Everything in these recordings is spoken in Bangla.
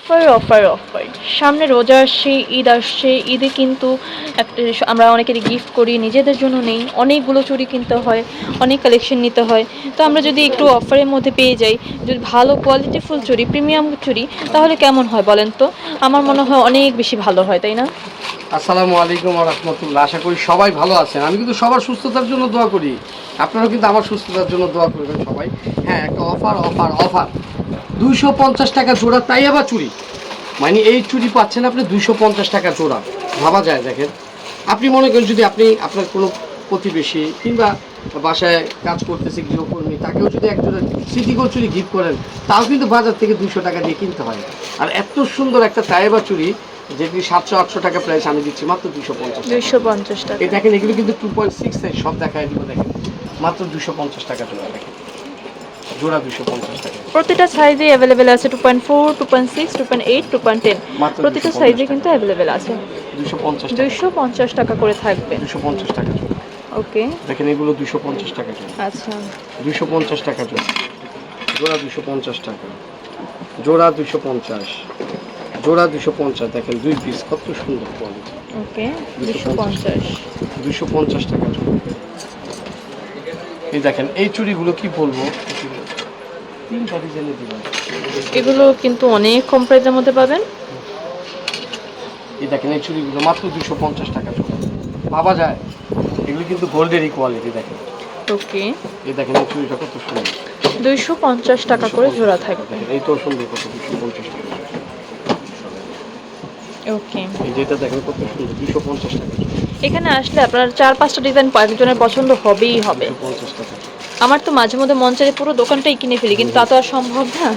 Offer offer offer. সামনে রোজা আসছে ঈদ আসছে ঈদে কিন্তু একটা আমরা অনেকের গিফট করি, নিজেদের জন্য নেই। অনেকগুলো চুরি কিনতে হয়, অনেক কালেকশন নিতে হয়। তো আমরা যদি একটু অফারের মধ্যে পেয়ে যাই, যদি ভালো কোয়ালিটিফুল চুরি প্রিমিয়াম চুরি তাহলে কেমন হয় বলেন তো? আমার মনে হয় অনেক বেশি ভালো হয়, তাই না? আসসালামু আলাইকুম রহমতুল্লাহ। আশা করি সবাই ভালো আছেন। আমি কিন্তু সবার সুস্থতার জন্য দোয়া করি। আপনারাও কিন্তু আমার সুস্থতার জন্য দোয়া করবেন সবাই। হ্যাঁ একটা অফার অফার অফার। দুইশো পঞ্চাশ টাকা জোড়া তাই আবার চুরি। মানে এই চুরি পাচ্ছেন আপনি দুইশো পঞ্চাশ টাকা জোড়া। ভাবা যায় দেখেন। আপনি মনে করেন যদি আপনি আপনার কোনো প্রতিবেশী কিংবা বাসায় কাজ করতেছে গৃহকর্মী তাকেও যদি এক জোড়া সিটি গোল চুরি গিফট করেন তাও কিন্তু বাজার থেকে দুশো টাকা দিয়ে কিনতে হয়। আর এত সুন্দর একটা তাইবা চুরি যেটি সাতশো আটশো টাকা প্রাইস আমি দিচ্ছি মাত্র দুশো পঞ্চাশ টাকা। পঞ্চাশ টাকা। এই দেখেন এগুলো কিন্তু টু পয়েন্ট সিক্স সব দেখায় দিব দেখেন। মাত্র দুশো পঞ্চাশ টাকা জোড়া দেখেন। জোড়া দুশো পঞ্চাশ টাকা। প্রতিটা সাইজে অ্যাভেলেবেল আছে two point four two point six two point eight two point ten মাত্র প্রতিটা সাইজে কিন্তু অ্যাভেলেবেল আছে। দুশো পঞ্চাশ টাকা। দুইশো পঞ্চাশ টাকা করে থাকবে। দুশো পঞ্চাশ টাকা ওকে দেখেন এগুলো দুশো পঞ্চাশ টাকা জোড়া। আচ্ছা। দুশো পঞ্চাশ টাকা জোড়া। জোড়া দুশো পঞ্চাশ টাকা। জোড়া দুশো পঞ্চাশ। জোড়া দুশো পঞ্চাশ। দেখেন দুই পিস কত সুন্দর কোয়ালিটি ওকে 250 দুশো পঞ্চাশ। দুশো পঞ্চাশ টাকা এই দেখেন এই চুড়িগুলো কি বলব? এগুলো কিন্তু অনেক কম প্রাইসের মধ্যে পাবেন। এই দেখেন এই চুড়িগুলো মাত্র দুশো পঞ্চাশ টাকা ভাবা যায় এগুলো কিন্তু গোল্ডেরই কোয়ালিটি দেখেন। ওকে এই দেখেন এই চুড়িটা কত সুন্দর। দুইশো পঞ্চাশ টাকা করে জোড়া থাকবে। এই তো সুন্দর কত দুশো পঞ্চাশ টাকা। ওকে এই যেটা দেখেন কত সুন্দর দুশো পঞ্চাশ টাকা। এখানে আসলে আপনার চার পাঁচটা ডিজাইন একজনের পছন্দ হবেই হবে। পঞ্চাশ টাকা। আমার তো মাঝে মধ্যে মন চাই পুরো দোকানটাই কিনে ফেলি কিন্তু তা তো আর সম্ভব না।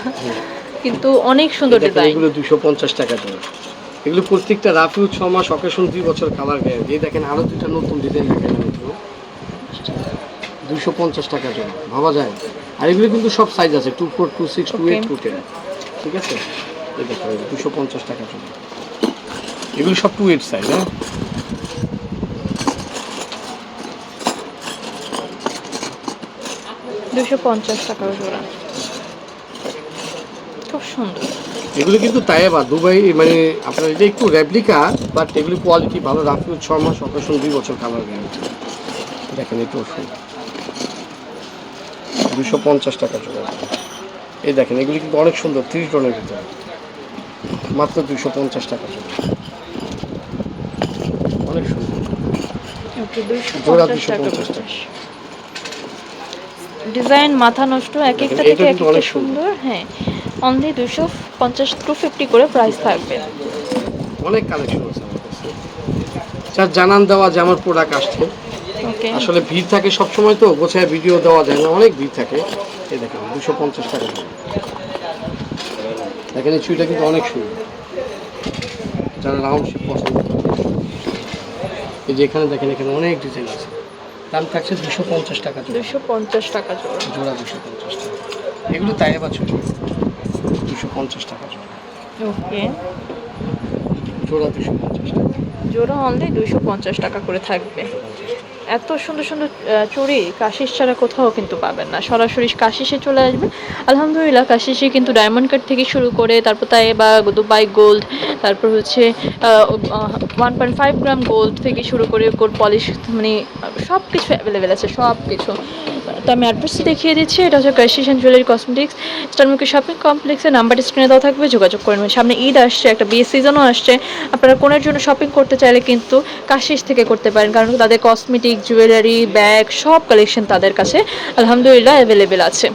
কিন্তু অনেক সুন্দর ডিজাইন এগুলো দুশো পঞ্চাশ টাকা জোড়া এগুলো প্রত্যেকটা রাফিউ ছ মাস অকেশন দুই বছর কালার গ্যারেন্টি এই দেখেন আরও দুইটা নতুন ডিজাইন দেখেন দুশো পঞ্চাশ টাকা জোড়া ভাবা যায়। আর এগুলো কিন্তু সব সাইজ আছে two four two six two eight Okay. Two ten ঠিক আছে? এই দেখো দুশো পঞ্চাশ টাকা জোড়া এগুলো সব টু এইট সাইজ হ্যাঁ? দুশো পঞ্চাশ টাকা জোড়া। খুব সুন্দর। এগুলো কিন্তু তাইবা দুবাই মানে আপনার এটা একটু রেপ্লিকা বাট এগুলি কোয়ালিটি ভালো রাফিউ ছ মাস অপারেশন দুই বছর কালার গ্যারেন্টি দেখেন একটু ওষুধ। দুশো পঞ্চাশ টাকা চলে এই দেখেন এগুলি কিন্তু অনেক সুন্দর ত্রিশ টনের ভিতরে। মাত্র দুশো পঞ্চাশ টাকা চলে অনেক সুন্দর। ওকে দুশো পঞ্চাশ 250 টাকা টাকা। ডিজাইন মাথা নষ্ট এক একটা থেকে এক একটা সুন্দর। হ্যাঁ। অনলি দুশো পঞ্চাশ টু ফিফটি করে প্রাইস থাকবে। অনেক কালেকশন আছে স্যার জানান দেওয়া যে আমার প্রোডাক্ট আসছে। আসলে ভিড় থাকে সবসময় তো গোছায় ভিডিও দেওয়া যায় না অনেক ভিড় থাকে। এই দেখেন দুশো পঞ্চাশ টাকা। দেখেন এই চুইটা কিন্তু অনেক সুন্দর। যারা রাউন্ড শেপ পছন্দ এই যে এখানে দেখেন এখানে অনেক ডিজাইন আছে। দাম থাকছে দুশো পঞ্চাশ টাকা দুশো পঞ্চাশ টাকা জোড়া। জোড়া দুশো পঞ্চাশ টাকা। এগুলো তাই আবার ছোট দুশো পঞ্চাশ টাকা জোড়া। ওকে। জোড়া দুশো পঞ্চাশ জোড়া অনলি দুশো পঞ্চাশ টাকা করে থাকবে। এত সুন্দর সুন্দর চুড়ি কাশিস ছাড়া কোথাও কিন্তু পাবেন না। সরাসরি কাশিসে চলে আসবে। আলহামদুলিল্লাহ, কাশিসে কিন্তু ডায়মন্ড কাট থেকে শুরু করে তারপর তাই বা দুবাই গোল্ড তারপর হচ্ছে one point five gram gold থেকে শুরু করে গোল্ড পলিশ মানে সব কিছু অ্যাভেলেবেল আছে সব কিছু তো আমি অ্যাড্রেসটি দেখিয়ে দিচ্ছি। এটা হচ্ছে অ্যান্ড জুয়েলারি কসমেটিক্স স্টারমুখী শপিং কমপ্লেক্সের নাম্বারটি স্ক্রিনে দেওয়া থাকবে, যোগাযোগ করে নেবেন। সামনে ঈদ আসছে, একটা বিয়ে সিজনও আসছে। আপনারা কোনের জন্য শপিং করতে চাইলে কিন্তু কাশিস থেকে করতে পারেন, কারণ তাদের কসমেটিক জুয়েলারি ব্যাগ সব কালেকশন তাদের কাছে আলহামদুলিল্লাহ অ্যাভেলেবেল আছে।